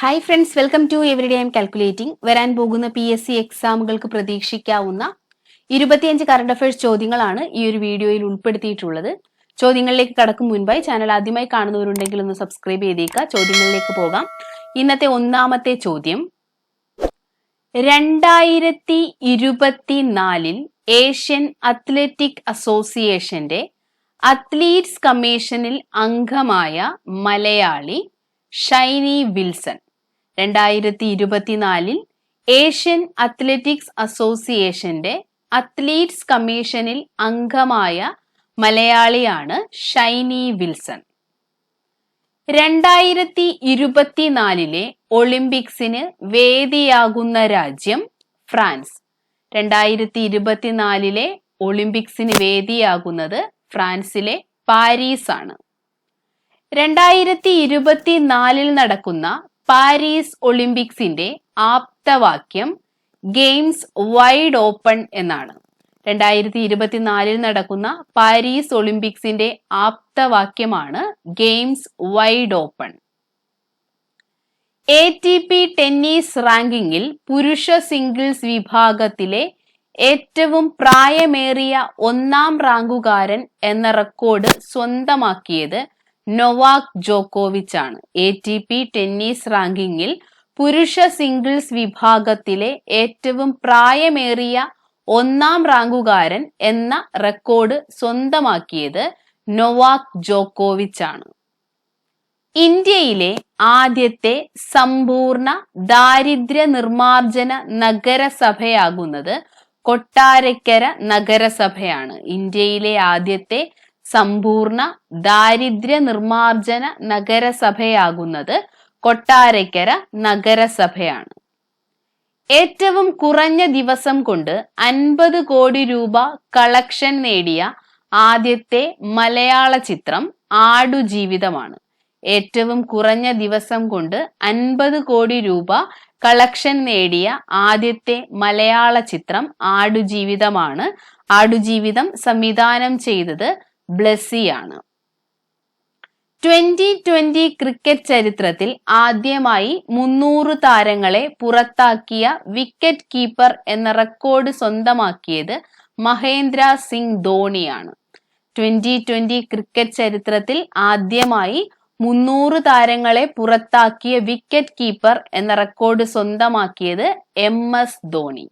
Hi friends welcome to every day M calculating വരാൻ പോകുന്ന P S C എക്സാമുകൾക്ക് പ്രതീക്ഷിക്കാവുന്ന ഇരുപത്തിയഞ്ച് കറണ്ട് അഫയേഴ്സ് ചോദ്യങ്ങളാണ് ഈ ഒരു വീഡിയോയിൽ ഉൾപ്പെടുത്തിയിട്ടുള്ളത്. ചോദ്യങ്ങളിലേക്ക് കടക്കും മുൻപായി ചാനൽ ആദ്യമായി കാണുന്നവരുണ്ടെങ്കിൽ ഒന്ന് സബ്സ്ക്രൈബ് ചെയ്തേക്കുക. ചോദ്യങ്ങളിലേക്ക് പോകാം. ഇന്നത്തെ ഒന്നാമത്തെ ചോദ്യം. രണ്ടായിരത്തി ഇരുപത്തിനാലിൽ ഏഷ്യൻ അത്ലറ്റിക് അസോസിയേഷന്റെ അത്ലീറ്റ്സ് കമ്മീഷനിൽ അംഗമായ മലയാളി ഷൈനി വിൽസൺ രണ്ടായിരത്തി ഇരുപത്തിനാലിൽ ഏഷ്യൻ അത്ലറ്റിക്സ് അസോസിയേഷന്റെ അത്ലീറ്റ്സ് കമ്മീഷനിൽ അംഗമായ മലയാളിയാണ് ഷൈനി വിൽസൺ. രണ്ടായിരത്തി ഇരുപത്തിനാലിലെ ഒളിമ്പിക്സിന് വേദിയാകുന്ന രാജ്യം ഫ്രാൻസ്. രണ്ടായിരത്തി ഇരുപത്തിനാലിലെ ഒളിമ്പിക്സിന് വേദിയാകുന്നത് ഫ്രാൻസിലെ പാരീസാണ്. രണ്ടായിരത്തി ഇരുപത്തിനാലിൽ നടക്കുന്ന പാരീസ് ഒളിമ്പിക്സിന്റെ ആപ്തവാക്യം ഗെയിംസ് വൈഡ് ഓപ്പൺ എന്നാണ്. രണ്ടായിരത്തി ഇരുപത്തിനാലിൽ നടക്കുന്ന പാരീസ് ഒളിമ്പിക്സിന്റെ ആപ്തവാക്യമാണ് games wide open. A T P tennis റാങ്കിങ്ങിൽ പുരുഷ സിംഗിൾസ് വിഭാഗത്തിലെ ഏറ്റവും പ്രായമേറിയ ഒന്നാം റാങ്കുകാരൻ എന്ന റെക്കോർഡ് സ്വന്തമാക്കിയത് നൊവാക് ജോക്കോവിച്ച് ആണ് എ ടി പി ടെന്നീസ് റാങ്കിങ്ങിൽ പുരുഷ സിംഗിൾസ് വിഭാഗത്തിലെ ഏറ്റവും പ്രായമേറിയ ഒന്നാം റാങ്കുകാരൻ എന്ന റെക്കോർഡ് സ്വന്തമാക്കിയത് നൊവാക് ജോക്കോവിച്ച് ആണ് ഇന്ത്യയിലെ ആദ്യത്തെ സമ്പൂർണ ദാരിദ്ര്യ നിർമാർജന നഗരസഭയാകുന്നത് കൊട്ടാരക്കര നഗരസഭയാണ്. ഇന്ത്യയിലെ ആദ്യത്തെ സമ്പൂർണ ദാരിദ്ര്യ നിർമാർജന നഗരസഭയാകുന്നത് കൊട്ടാരക്കര നഗരസഭയാണ്. ഏറ്റവും കുറഞ്ഞ ദിവസം കൊണ്ട് അൻപത് കോടി രൂപ കളക്ഷൻ നേടിയ ആദ്യത്തെ മലയാള ചിത്രം ആടുജീവിതമാണ്. ഏറ്റവും കുറഞ്ഞ ദിവസം കൊണ്ട് അൻപത് കോടി രൂപ കളക്ഷൻ നേടിയ ആദ്യത്തെ മലയാള ചിത്രം ആടുജീവിതമാണ്. ആടുജീവിതം സംവിധാനം ചെയ്തത് ബ്ലസ്സിയാണ്. ട്വന്റി ട്വന്റി ക്രിക്കറ്റ് ചരിത്രത്തിൽ ആദ്യമായി മുന്നൂറ് താരങ്ങളെ പുറത്താക്കിയ വിക്കറ്റ് കീപ്പർ എന്ന റെക്കോർഡ് സ്വന്തമാക്കിയത് മഹേന്ദ്ര സിംഗ് ധോണിയാണ്. ട്വന്റി ട്വന്റി ക്രിക്കറ്റ് ചരിത്രത്തിൽ ആദ്യമായി മുന്നൂറ് താരങ്ങളെ പുറത്താക്കിയ വിക്കറ്റ് കീപ്പർ എന്ന റെക്കോർഡ് സ്വന്തമാക്കിയത് എം എസ് ധോണി.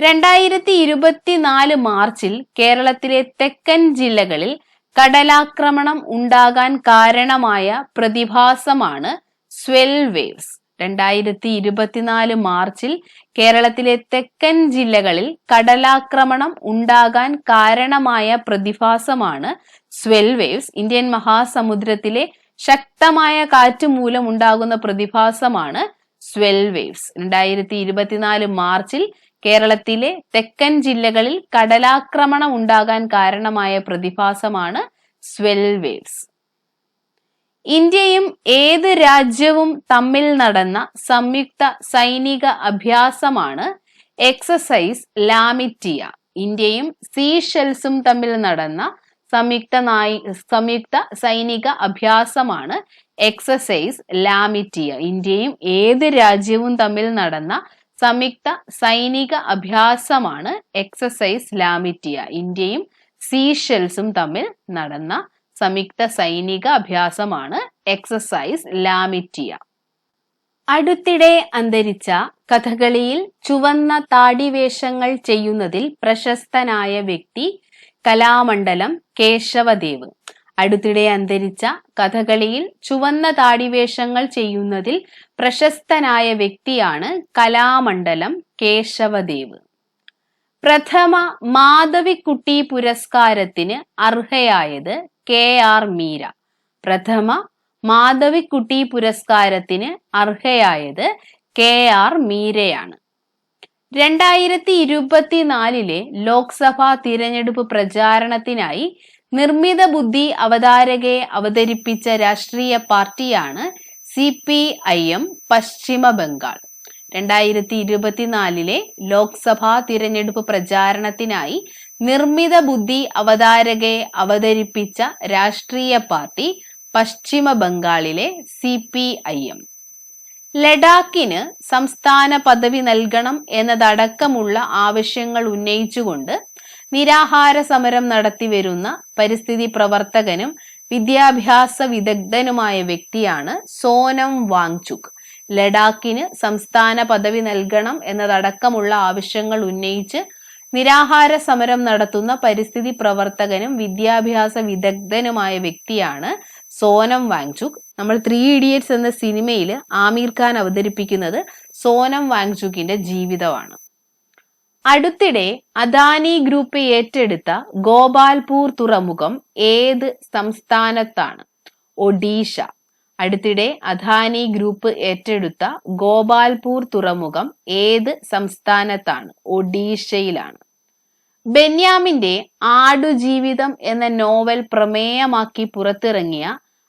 രണ്ടായിരത്തി ഇരുപത്തിനാല് മാർച്ചിൽ കേരളത്തിലെ തെക്കൻ ജില്ലകളിൽ കടലാക്രമണം ഉണ്ടാകാൻ കാരണമായ പ്രതിഭാസമാണ് സ്വെൽ വേവ്സ്. രണ്ടായിരത്തി ഇരുപത്തിനാല് മാർച്ചിൽ കേരളത്തിലെ തെക്കൻ ജില്ലകളിൽ കടലാക്രമണം ഉണ്ടാകാൻ കാരണമായ പ്രതിഭാസമാണ് സ്വെൽ വേവ്സ്. ഇന്ത്യൻ മഹാസമുദ്രത്തിലെ ശക്തമായ കാറ്റ് മൂലം ഉണ്ടാകുന്ന പ്രതിഭാസമാണ് സ്വെൽ വേവ്സ്. രണ്ടായിരത്തി ഇരുപത്തിനാല് മാർച്ചിൽ കേരളത്തിലെ തെക്കൻ ജില്ലകളിൽ കടലാക്രമണം ഉണ്ടാകാൻ കാരണമായ പ്രതിഭാസമാണ് സ്വെൽ വേവ്സ് ഇന്ത്യയും ഏത് രാജ്യവും തമ്മിൽ നടന്ന സംയുക്ത സൈനിക അഭ്യാസമാണ് എക്സസൈസ് ലാമിറ്റിയ. ഇന്ത്യയും സീഷെൽസും തമ്മിൽ നടന്ന സംയുക്ത നായി സംയുക്ത സൈനിക അഭ്യാസമാണ് എക്സസൈസ് ലാമിറ്റിയ. ഇന്ത്യയും ഏത് രാജ്യവും തമ്മിൽ നടന്ന സംയുക്ത സൈനിക അഭ്യാസമാണ് എക്സസൈസ് ലാമിറ്റിയ. ഇന്ത്യയും സീഷെൽസും തമ്മിൽ നടന്ന സംയുക്ത സൈനിക അഭ്യാസമാണ് എക്സസൈസ് ലാമിറ്റിയ. അടുത്തിടെ അന്തരിച്ച കഥകളിയിൽ ചുവന്ന താടിവേഷങ്ങൾ ചെയ്യുന്നതിൽ പ്രശസ്തനായ വ്യക്തി കലാമണ്ഡലം കേശവദേവ്. അടുത്തിടെ അന്തരിച്ച കഥകളിയിൽ ചുവന്ന താടിവേഷങ്ങൾ ചെയ്യുന്നതിൽ പ്രശസ്തനായ വ്യക്തിയാണ് കലാമണ്ഡലം കേശവദേവ്. പ്രഥമ മാധവിക്കുട്ടി പുരസ്കാരത്തിന് അർഹയായത് കെ ആർ മീര. പ്രഥമ മാധവിക്കുട്ടി പുരസ്കാരത്തിന് അർഹയായത് കെ ആർ മീരയാണ്. രണ്ടായിരത്തി ഇരുപത്തിനാലിലെ ലോക്സഭാ തിരഞ്ഞെടുപ്പ് പ്രചാരണത്തിനായി നിർമ്മിത ബുദ്ധി അവതാരകയെ അവതരിപ്പിച്ച രാഷ്ട്രീയ പാർട്ടിയാണ് സി പി ഐ എം പശ്ചിമ ബംഗാൾ. രണ്ടായിരത്തി ഇരുപത്തിനാലിലെ ലോക്സഭാ തിരഞ്ഞെടുപ്പ് പ്രചാരണത്തിനായി നിർമ്മിത ബുദ്ധി അവതാരകയെ അവതരിപ്പിച്ച രാഷ്ട്രീയ പാർട്ടി പശ്ചിമ ബംഗാളിലെ സി പി ഐ എം. ലഡാക്കിന് സംസ്ഥാന പദവി നൽകണം എന്നതടക്കമുള്ള ആവശ്യങ്ങൾ ഉന്നയിച്ചുകൊണ്ട് നിരാഹാര സമരം നടത്തി വരുന്ന പരിസ്ഥിതി പ്രവർത്തകനും വിദ്യാഭ്യാസ വിദഗ്ധനുമായ വ്യക്തിയാണ് സോനം വാങ്ചുക്. ലഡാക്കിന് സംസ്ഥാന പദവി നൽകണം എന്നതടക്കമുള്ള ആവശ്യങ്ങൾ ഉന്നയിച്ച് നിരാഹാര സമരം നടത്തുന്ന പരിസ്ഥിതി പ്രവർത്തകനും വിദ്യാഭ്യാസ വിദഗ്ധനുമായ വ്യക്തിയാണ് സോനം വാങ്ചുക്. നമ്മൾ ത്രീ ഇഡിയറ്റ്സ് എന്ന സിനിമയിൽ ആമീർ ഖാൻ അവതരിപ്പിക്കുന്നത് സോനം വാങ്ചുക്കിന്റെ ജീവിതമാണ്. അടുത്തിടെ അദാനി ഗ്രൂപ്പ് ഏറ്റെടുത്ത ഗോപാൽപൂർ തുറമുഖം ഏത് സംസ്ഥാനത്താണ്? ഒഡീഷ. അടുത്തിടെ അദാനി ഗ്രൂപ്പ് ഏറ്റെടുത്ത ഗോപാൽപൂർ തുറമുഖം ഏത് സംസ്ഥാനത്താണ്? ഒഡീഷയിലാണ്. ബെന്യാമിന്റെ ആടുജീവിതം എന്ന നോവൽ പ്രമേയമാക്കി പുറത്തിറങ്ങിയ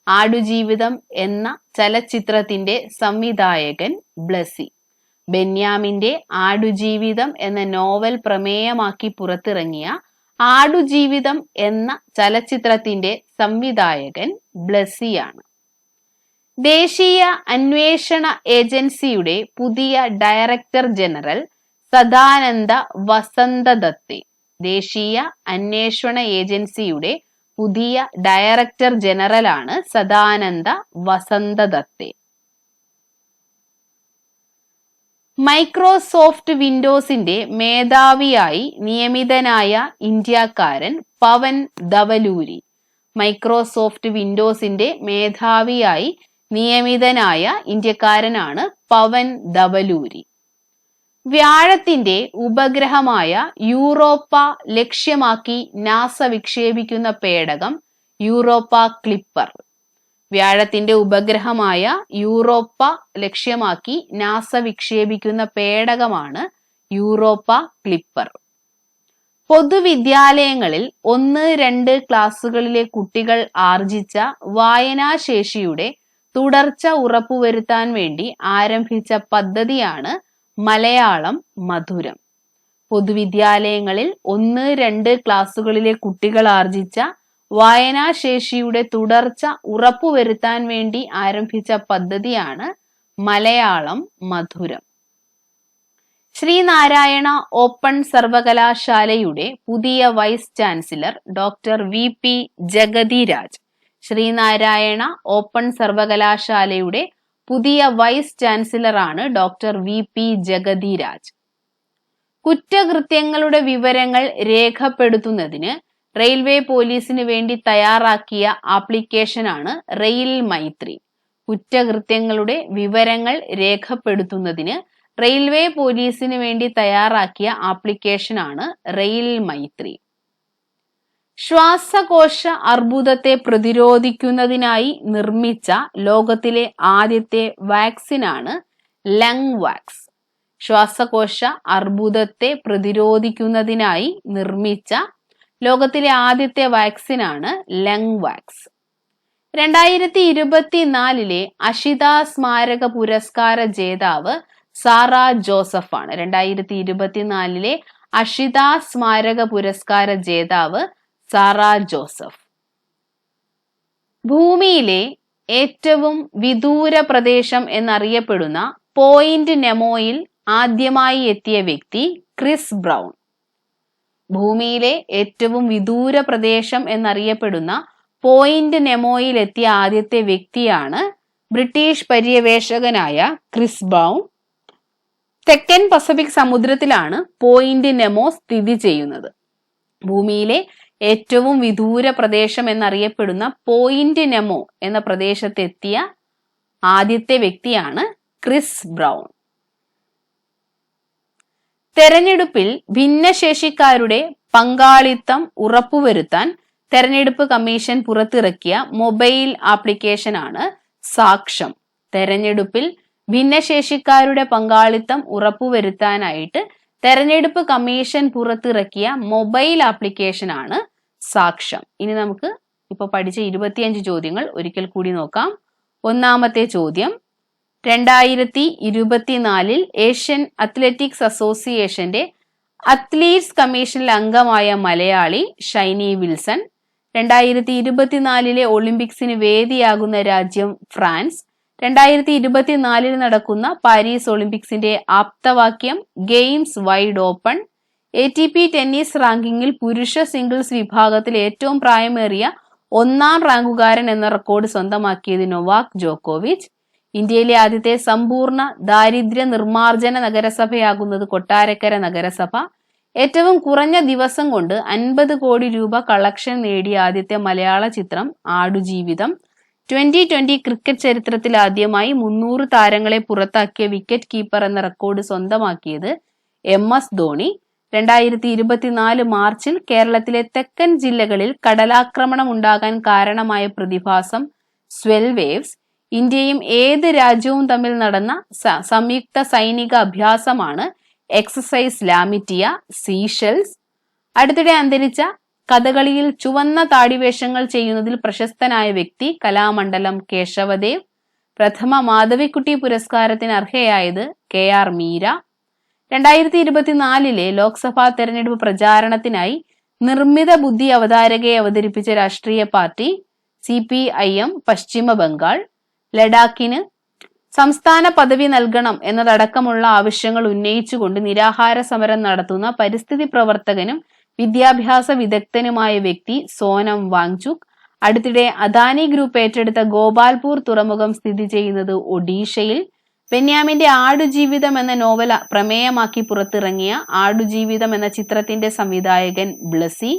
ആടുജീവിതം എന്ന ചലച്ചിത്രത്തിന്റെ സംവിധായകൻ ബ്ലസി. ബെന്യാമിന്റെ ആടുജീവിതം എന്ന നോവൽ പ്രമേയമാക്കി പുറത്തിറങ്ങിയ ആടുജീവിതം എന്ന ചലച്ചിത്രത്തിന്റെ സംവിധായകൻ ബ്ലസിയാണ് ദേശീയ അന്വേഷണ ഏജൻസിയുടെ പുതിയ ഡയറക്ടർ ജനറൽ സദാനന്ദ വസന്തദത്തെ ദേശീയ അന്വേഷണ ഏജൻസിയുടെ പുതിയ ഡയറക്ടർ ജനറലാണ് സദാനന്ദ വസന്തദത്തെ. മൈക്രോസോഫ്റ്റ് വിൻഡോസിന്റെ മേധാവിയായി നിയമിതനായ ഇന്ത്യക്കാരൻ പവൻ ധവലൂരി. മൈക്രോസോഫ്റ്റ് വിൻഡോസിന്റെ മേധാവിയായി നിയമിതനായ ഇന്ത്യക്കാരനാണ് പവൻ ധവലൂരി. വ്യാഴത്തിന്റെ ഉപഗ്രഹമായ യൂറോപ്പ ലക്ഷ്യമാക്കി നാസ വിക്ഷേപിക്കുന്ന പേടകം യൂറോപ്പ ക്ലിപ്പർ. വ്യാഴത്തിന്റെ ഉപഗ്രഹമായ യൂറോപ്പ ലക്ഷ്യമാക്കി നാസ വിക്ഷേപിക്കുന്ന പേടകമാണ് യൂറോപ്പ ക്ലിപ്പർ. പൊതുവിദ്യാലയങ്ങളിൽ ഒന്ന് രണ്ട് ക്ലാസ്സുകളിലെ കുട്ടികൾ ആർജിച്ച വായനാശേഷിയുടെ തുടർച്ച ഉറപ്പുവരുത്താൻ വേണ്ടി ആരംഭിച്ച പദ്ധതിയാണ് മലയാളം മധുരം. പൊതുവിദ്യാലയങ്ങളിൽ ഒന്ന് രണ്ട് ക്ലാസ്സുകളിലെ കുട്ടികൾ ആർജിച്ച വായനാശേഷിയുടെ തുടർച്ച ഉറപ്പുവരുത്താൻ വേണ്ടി ആരംഭിച്ച പദ്ധതിയാണ് മലയാളം മധുരം. ശ്രീനാരായണ ഓപ്പൺ സർവകലാശാലയുടെ പുതിയ vice chancellor doctor V P Jagathiraj Sreenarayana open സർവകലാശാലയുടെ പുതിയ വൈസ് ചാൻസലറാണ് ഡോക്ടർ വി പി ജഗതിരാജ്. കുറ്റകൃത്യങ്ങളുടെ വിവരങ്ങൾ രേഖപ്പെടുത്തുന്നതിന് റെയിൽവേ പോലീസിന് വേണ്ടി തയ്യാറാക്കിയ ആപ്ലിക്കേഷനാണ് റെയിൽ മൈത്രി. കുറ്റകൃത്യങ്ങളുടെ വിവരങ്ങൾ രേഖപ്പെടുത്തുന്നതിന് റെയിൽവേ പോലീസിന് വേണ്ടി തയ്യാറാക്കിയ ആപ്ലിക്കേഷനാണ് റെയിൽ മൈത്രി. ശ്വാസകോശ അർബുദത്തെ പ്രതിരോധിക്കുന്നതിനായി നിർമ്മിച്ച ലോകത്തിലെ ആദ്യത്തെ വാക്സിനാണ് ലങ് വാക്സ് ശ്വാസകോശ അർബുദത്തെ പ്രതിരോധിക്കുന്നതിനായി നിർമ്മിച്ച ലോകത്തിലെ ആദ്യത്തെ വാക്സിനാണ് ലങ് വാക്സ്. രണ്ടായിരത്തി ഇരുപത്തിനാലിലെ അഷിത സ്മാരക പുരസ്കാര ജേതാവ് സാറ ജോസഫ് ആണ് രണ്ടായിരത്തി ഇരുപത്തിനാലിലെ അഷിത സ്മാരക പുരസ്കാര ജേതാവ് സാറ ജോസഫ്. ഭൂമിയിലെ ഏറ്റവും വിദൂര പ്രദേശം എന്നറിയപ്പെടുന്ന പോയിന്റ് നെമോയിൽ ആദ്യമായി എത്തിയ വ്യക്തി ക്രിസ് ബ്രൗൺ. ഭൂമിയിലെ ഏറ്റവും വിദൂര പ്രദേശം എന്നറിയപ്പെടുന്ന പോയിന്റ് നെമോയിലെത്തിയ ആദ്യത്തെ വ്യക്തിയാണ് ബ്രിട്ടീഷ് പര്യവേഷകനായ ക്രിസ് ബൗൺ തെക്കൻ പസഫിക് സമുദ്രത്തിലാണ് പോയിന്റ് നെമോ സ്ഥിതി ചെയ്യുന്നത്. ഭൂമിയിലെ ഏറ്റവും വിദൂര പ്രദേശം എന്നറിയപ്പെടുന്ന പോയിന്റ് നെമോ എന്ന പ്രദേശത്തെത്തിയ ആദ്യത്തെ വ്യക്തിയാണ് ക്രിസ് ബ്രൗൺ. തെരഞ്ഞെടുപ്പിൽ ഭിന്നശേഷിക്കാരുടെ പങ്കാളിത്തം ഉറപ്പുവരുത്താൻ തെരഞ്ഞെടുപ്പ് കമ്മീഷൻ പുറത്തിറക്കിയ മൊബൈൽ ആപ്ലിക്കേഷൻ ആണ് സാക്ഷം. തെരഞ്ഞെടുപ്പിൽ ഭിന്നശേഷിക്കാരുടെ പങ്കാളിത്തം ഉറപ്പുവരുത്താനായിട്ട് തെരഞ്ഞെടുപ്പ് കമ്മീഷൻ പുറത്തിറക്കിയ മൊബൈൽ ആപ്ലിക്കേഷൻ ആണ് സാക്ഷം. ഇനി നമുക്ക് ഇപ്പൊ പഠിച്ച ഇരുപത്തിയഞ്ച് ചോദ്യങ്ങൾ ഒരിക്കൽ കൂടി നോക്കാം. ഒന്നാമത്തെ ചോദ്യം രണ്ടായിരത്തി ഇരുപത്തിനാലിൽ ഏഷ്യൻ അത്ലറ്റിക്സ് അസോസിയേഷന്റെ അത്ലീറ്റ്സ് കമ്മീഷനിൽ അംഗമായ മലയാളി ഷൈനി വിൽസൺ രണ്ടായിരത്തി ഇരുപത്തിനാലിലെ ഒളിമ്പിക്സിന് വേദിയാകുന്ന രാജ്യം ഫ്രാൻസ് രണ്ടായിരത്തി ഇരുപത്തിനാലിൽ നടക്കുന്ന പാരീസ് ഒളിമ്പിക്സിന്റെ ആപ്തവാക്യം games wide open A T P tennis റാങ്കിങ്ങിൽ പുരുഷ സിംഗിൾസ് വിഭാഗത്തിൽ ഏറ്റവും പ്രായമേറിയ ഒന്നാം റാങ്കുകാരൻ എന്ന റെക്കോർഡ് സ്വന്തമാക്കിയത് നൊവാക് ജോക്കോവിച്ച് ഇന്ത്യയിലെ ആദ്യത്തെ സമ്പൂർണ ദാരിദ്ര്യ നിർമ്മാർജന നഗരസഭയാകുന്നത് കൊട്ടാരക്കര നഗരസഭ. ഏറ്റവും കുറഞ്ഞ ദിവസം കൊണ്ട് അൻപത് കോടി രൂപ കളക്ഷൻ നേടിയ ആദ്യത്തെ മലയാള ചിത്രം ആടുജീവിതം. ട്വന്റി ട്വന്റി ക്രിക്കറ്റ് ചരിത്രത്തിൽ ആദ്യമായി മുന്നൂറ് താരങ്ങളെ പുറത്താക്കിയ വിക്കറ്റ് കീപ്പർ എന്ന റെക്കോർഡ് സ്വന്തമാക്കിയത് എം എസ് ധോണി. രണ്ടായിരത്തി ഇരുപത്തിനാല് മാർച്ചിൽ കേരളത്തിലെ തെക്കൻ ജില്ലകളിൽ കടലാക്രമണം ഉണ്ടാകാൻ കാരണമായ പ്രതിഭാസം സ്വെൽ വേവ്സ് ഇന്ത്യയും ഏത് രാജ്യവും തമ്മിൽ നടന്ന സംയുക്ത സൈനിക അഭ്യാസമാണ് എക്സസൈസ് ലാമിറ്റിയ സീഷെൽസ് അടുത്തിടെ അന്തരിച്ച കഥകളിയിൽ ചുവന്ന താടിവേഷങ്ങൾ ചെയ്യുന്നതിൽ പ്രശസ്തനായ വ്യക്തി കലാമണ്ഡലം കേശവദേവ്. പ്രഥമ മാധവിക്കുട്ടി പുരസ്കാരത്തിന് അർഹയായത് കെ ആർ മീര. രണ്ടായിരത്തി ഇരുപത്തിനാലിലെ ലോക്സഭാ തെരഞ്ഞെടുപ്പ് പ്രചാരണത്തിനായി നിർമ്മിത ബുദ്ധി അവതാരകയെ അവതരിപ്പിച്ച രാഷ്ട്രീയ party C P I M പശ്ചിമ ബംഗാൾ ലഡാക്കിന് സംസ്ഥാന പദവി നൽകണം എന്നതടക്കമുള്ള ആവശ്യങ്ങൾ ഉന്നയിച്ചുകൊണ്ട് നിരാഹാര സമരം നടത്തുന്ന പരിസ്ഥിതി പ്രവർത്തകനും വിദ്യാഭ്യാസ വിദഗ്ധനുമായ വ്യക്തി സോനം വാങ്ചുക്. അടുത്തിടെ അദാനി ഗ്രൂപ്പ് ഏറ്റെടുത്ത ഗോപാൽപൂർ തുറമുഖം സ്ഥിതി ചെയ്യുന്നത് ഒഡീഷയിൽ. ബെന്യാമിന്റെ ആടുജീവിതം എന്ന നോവൽ പ്രമേയമാക്കി പുറത്തിറങ്ങിയ ആടുജീവിതം എന്ന ചിത്രത്തിന്റെ സംവിധായകൻ ബ്ലസി.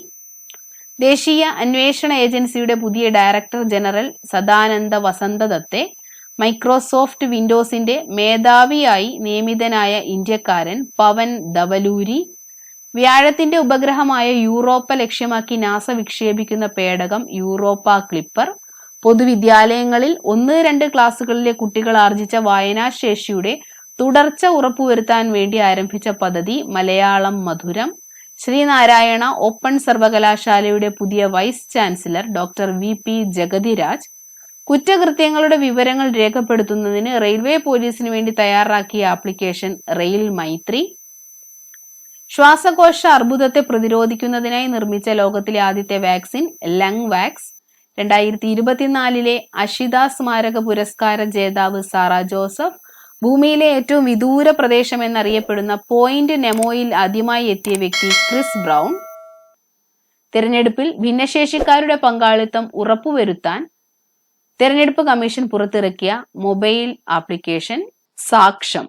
ദേശീയ അന്വേഷണ ഏജൻസിയുടെ പുതിയ ഡയറക്ടർ ജനറൽ സദാനന്ദ വസന്തദത്തെ മൈക്രോസോഫ്റ്റ് വിൻഡോസിന്റെ മേധാവിയായി നിയമിതനായ ഇന്ത്യക്കാരൻ പവൻ ദവലൂരി വ്യാഴത്തിന്റെ ഉപഗ്രഹമായ യൂറോപ്പ ലക്ഷ്യമാക്കി നാസ വിക്ഷേപിക്കുന്ന പേടകം യൂറോപ്പ ക്ലിപ്പർ പൊതുവിദ്യാലയങ്ങളിൽ ഒന്ന് രണ്ട് ക്ലാസ്സുകളിലെ കുട്ടികൾ ആർജിച്ച വായനാശേഷിയുടെ തുടർച്ച ഉറപ്പുവരുത്താൻ വേണ്ടി ആരംഭിച്ച പദ്ധതി മലയാളം മധുരം ശ്രീനാരായണ ഓപ്പൺ സർവകലാശാലയുടെ പുതിയ vice chancellor doctor V P Jagathiraj കുറ്റകൃത്യങ്ങളുടെ വിവരങ്ങൾ രേഖപ്പെടുത്തുന്നതിന് റെയിൽവേ പോലീസിന് വേണ്ടി തയ്യാറാക്കിയ ആപ്ലിക്കേഷൻ റെയിൽ മൈത്രി. ശ്വാസകോശ അർബുദത്തെ പ്രതിരോധിക്കുന്നതിനായി നിർമ്മിച്ച ലോകത്തിലെ ആദ്യത്തെ വാക്സിൻ ലങ് വാക്സ്. രണ്ടായിരത്തി ഇരുപത്തിനാലിലെ അഷിത സ്മാരക പുരസ്കാര ജേതാവ് സാറ ജോസഫ് ഭൂമിയിലെ ഏറ്റവും വിദൂര പ്രദേശം എന്നറിയപ്പെടുന്ന പോയിന്റ് നെമോയിൽ ആദ്യമായി എത്തിയ വ്യക്തി ക്രിസ് ബ്രൗൺ. തിരഞ്ഞെടുപ്പിൽ ഭിന്നശേഷിക്കാരുടെ പങ്കാളിത്തം ഉറപ്പുവരുത്താൻ തിരഞ്ഞെടുപ്പ് കമ്മീഷൻ പുറത്തിറക്കിയ മൊബൈൽ ആപ്ലിക്കേഷൻ സാക്ഷം.